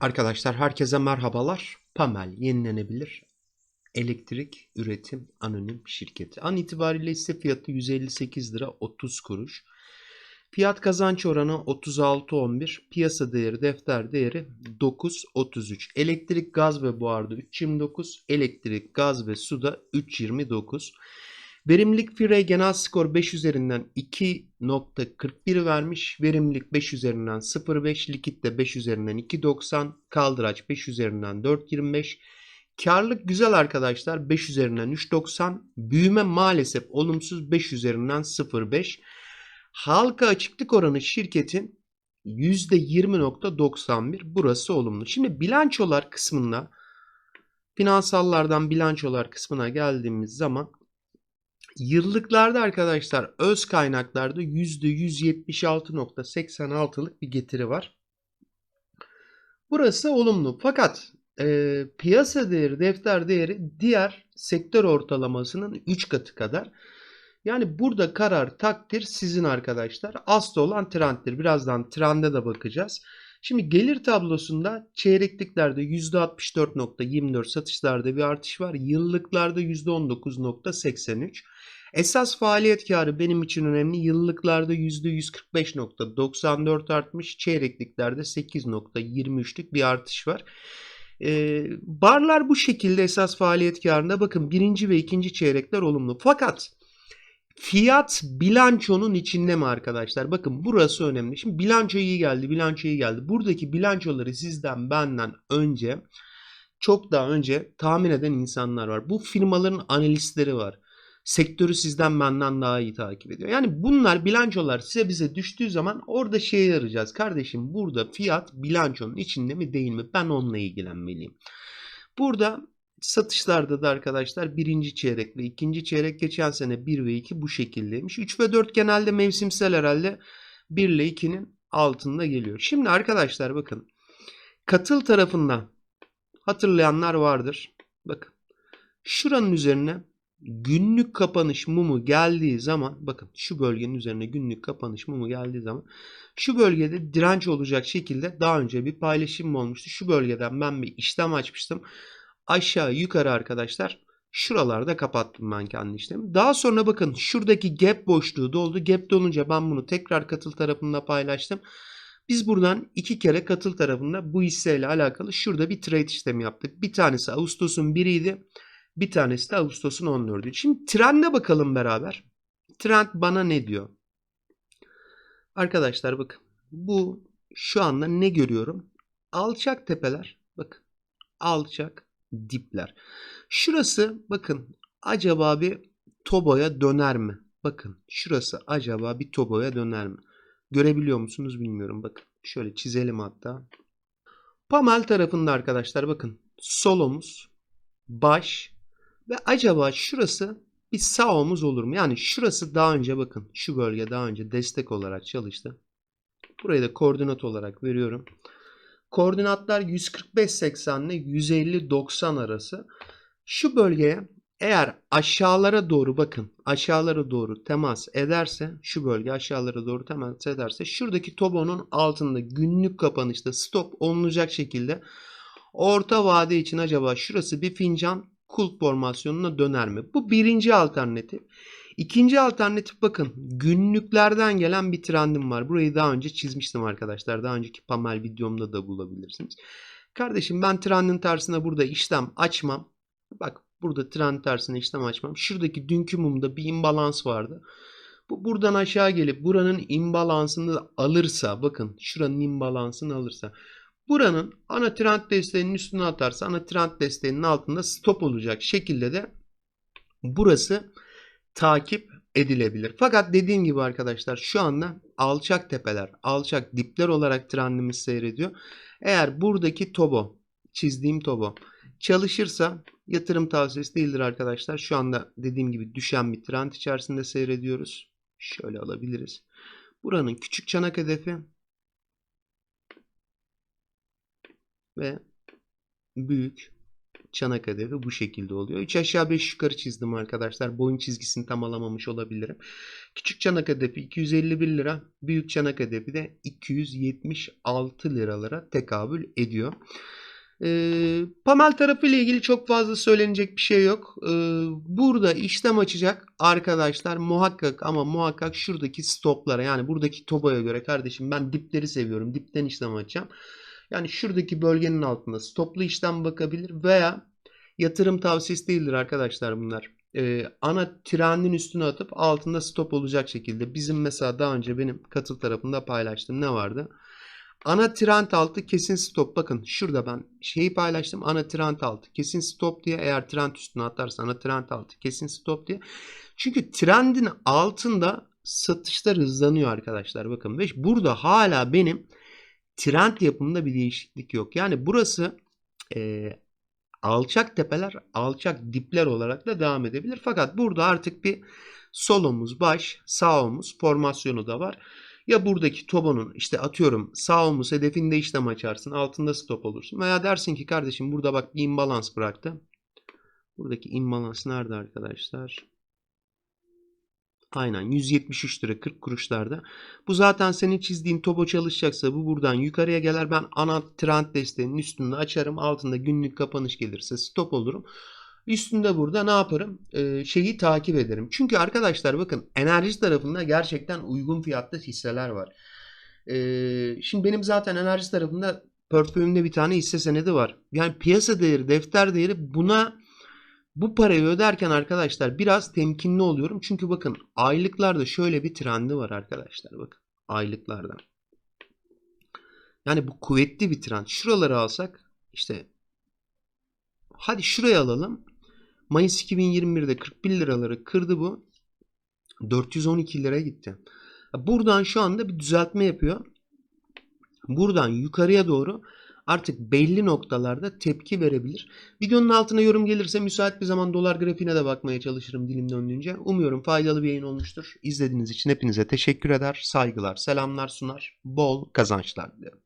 Arkadaşlar herkese merhabalar. Pamel yenilenebilir elektrik üretim anonim şirketi. An itibariyle hisse fiyatı 158 lira 30 kuruş. Fiyat kazanç oranı 36.11. Piyasa değeri defter değeri 9.33. Elektrik, gaz ve buharda 3.29. Elektrik, gaz ve suda 3.29. Verimlilik Fire genel skor 5 üzerinden 2.41 vermiş. Verimlilik 5 üzerinden 0.5. Likit de 5 üzerinden 2.90. Kaldıraç 5 üzerinden 4.25. Karlık güzel arkadaşlar 5 üzerinden 3.90. Büyüme maalesef olumsuz 5 üzerinden 0.5. Halka açıklık oranı şirketin %20.91 burası olumlu. Şimdi bilançolar kısmında finansallardan bilançolar kısmına geldiğimiz zaman Yıllıklarda arkadaşlar öz kaynaklarda %176.86'lık bir getiri var. Burası olumlu. Fakat e, piyasa değeri, defter değeri diğer sektör ortalamasının 3 katı kadar. Yani burada karar takdir sizin arkadaşlar. Aslı olan trenddir. Birazdan trende de bakacağız. Şimdi gelir tablosunda çeyrekliklerde %64.24 satışlarda bir artış var. Yıllıklarda %19.83. Esas faaliyet karı benim için önemli. Yıllıklarda %145.94 artmış. Çeyrekliklerde 8.23'lük bir artış var. Ee, barlar bu şekilde esas faaliyet karında bakın birinci ve ikinci çeyrekler olumlu. Fakat Fiyat bilançonun içinde mi arkadaşlar? Bakın burası önemli. Şimdi bilanço iyi geldi, bilanço iyi geldi. Buradaki bilançoları sizden benden önce çok daha önce tahmin eden insanlar var. Bu firmaların analistleri var. Sektörü sizden benden daha iyi takip ediyor. Yani bunlar bilançolar size bize düştüğü zaman orada şeye arayacağız. Kardeşim burada fiyat bilançonun içinde mi değil mi? Ben onunla ilgilenmeliyim. Burada Satışlarda da arkadaşlar birinci çeyrek ve ikinci çeyrek geçen sene 1 ve 2 bu şekildeymiş. 3 ve 4 genelde mevsimsel herhalde 1 ile 2'nin altında geliyor. Şimdi arkadaşlar bakın katıl tarafından hatırlayanlar vardır. Bakın şuranın üzerine günlük kapanış mumu geldiği zaman bakın şu bölgenin üzerine günlük kapanış mumu geldiği zaman şu bölgede direnç olacak şekilde daha önce bir paylaşım olmuştu. Şu bölgeden ben bir işlem açmıştım aşağı yukarı arkadaşlar şuralarda kapattım ben kendi işlemi. Daha sonra bakın şuradaki gap boşluğu doldu. Gap dolunca ben bunu tekrar katıl tarafında paylaştım. Biz buradan iki kere katıl tarafında bu hisseyle alakalı şurada bir trade işlemi yaptık. Bir tanesi Ağustos'un 1'iydi. Bir tanesi de Ağustos'un 14'ü. Şimdi trende bakalım beraber. Trend bana ne diyor? Arkadaşlar bakın. Bu şu anda ne görüyorum? Alçak tepeler. Bakın. Alçak dipler. Şurası bakın acaba bir toboya döner mi? Bakın şurası acaba bir toboya döner mi? Görebiliyor musunuz bilmiyorum. Bakın şöyle çizelim hatta. Pamel tarafında arkadaşlar bakın sol omuz, baş ve acaba şurası bir sağ olur mu? Yani şurası daha önce bakın şu bölge daha önce destek olarak çalıştı. Burayı da koordinat olarak veriyorum. Koordinatlar 145-80 ile 150-90 arası. Şu bölgeye eğer aşağılara doğru bakın aşağılara doğru temas ederse şu bölge aşağılara doğru temas ederse şuradaki tobonun altında günlük kapanışta stop olunacak şekilde orta vade için acaba şurası bir fincan kulp formasyonuna döner mi? Bu birinci alternatif. İkinci alternatif bakın günlüklerden gelen bir trendim var. Burayı daha önce çizmiştim arkadaşlar. Daha önceki Pamel videomda da bulabilirsiniz. Kardeşim ben trendin tersine burada işlem açmam. Bak burada trend tersine işlem açmam. Şuradaki dünkü mumda bir imbalans vardı. Bu buradan aşağı gelip buranın imbalansını alırsa bakın şuranın imbalansını alırsa buranın ana trend desteğinin üstüne atarsa ana trend desteğinin altında stop olacak şekilde de burası takip edilebilir. Fakat dediğim gibi arkadaşlar şu anda alçak tepeler, alçak dipler olarak trendimiz seyrediyor. Eğer buradaki tobo, çizdiğim tobo çalışırsa yatırım tavsiyesi değildir arkadaşlar. Şu anda dediğim gibi düşen bir trend içerisinde seyrediyoruz. Şöyle alabiliriz. Buranın küçük çanak hedefi ve büyük çanak hedefi bu şekilde oluyor. 3 aşağı 5 yukarı çizdim arkadaşlar. Boyun çizgisini tam alamamış olabilirim. Küçük çanak hedefi 251 lira. Büyük çanak hedefi de 276 liralara tekabül ediyor. Ee, Pamel tarafı ile ilgili çok fazla söylenecek bir şey yok. Ee, burada işlem açacak arkadaşlar muhakkak ama muhakkak şuradaki stoplara yani buradaki toboya göre kardeşim ben dipleri seviyorum. Dipten işlem açacağım. Yani şuradaki bölgenin altında stoplu işlem bakabilir veya yatırım tavsiyesi değildir arkadaşlar bunlar. Ee, ana trendin üstüne atıp altında stop olacak şekilde. Bizim mesela daha önce benim katıl tarafında paylaştığım ne vardı? Ana trend altı kesin stop. Bakın şurada ben şeyi paylaştım. Ana trend altı kesin stop diye. Eğer trend üstüne atarsa ana trend altı kesin stop diye. Çünkü trendin altında satışlar hızlanıyor arkadaşlar. Bakın ve burada hala benim trend yapımında bir değişiklik yok. Yani burası e, alçak tepeler, alçak dipler olarak da devam edebilir. Fakat burada artık bir sol omuz baş, sağ omuz formasyonu da var. Ya buradaki tobonun işte atıyorum sağ omuz hedefinde işlem açarsın altında stop olursun. Veya dersin ki kardeşim burada bak bir imbalans bıraktı. Buradaki imbalans nerede arkadaşlar? Aynen 173 lira 40 kuruşlarda. Bu zaten senin çizdiğin topo çalışacaksa bu buradan yukarıya gelir. Ben ana trend desteğinin üstünde açarım. Altında günlük kapanış gelirse stop olurum. Üstünde burada ne yaparım? Ee, şeyi takip ederim. Çünkü arkadaşlar bakın enerji tarafında gerçekten uygun fiyatlı hisseler var. Ee, şimdi benim zaten enerji tarafında portföyümde bir tane hisse senedi var. Yani piyasa değeri, defter değeri buna bu parayı öderken arkadaşlar biraz temkinli oluyorum. Çünkü bakın aylıklarda şöyle bir trendi var arkadaşlar. Bakın aylıklarda. Yani bu kuvvetli bir trend. Şuraları alsak işte hadi şuraya alalım. Mayıs 2021'de 41 liraları kırdı bu. 412 lira gitti. Buradan şu anda bir düzeltme yapıyor. Buradan yukarıya doğru artık belli noktalarda tepki verebilir. Videonun altına yorum gelirse müsait bir zaman dolar grafiğine de bakmaya çalışırım dilim döndüğünce. Umuyorum faydalı bir yayın olmuştur. İzlediğiniz için hepinize teşekkür eder, saygılar, selamlar sunar, bol kazançlar dilerim.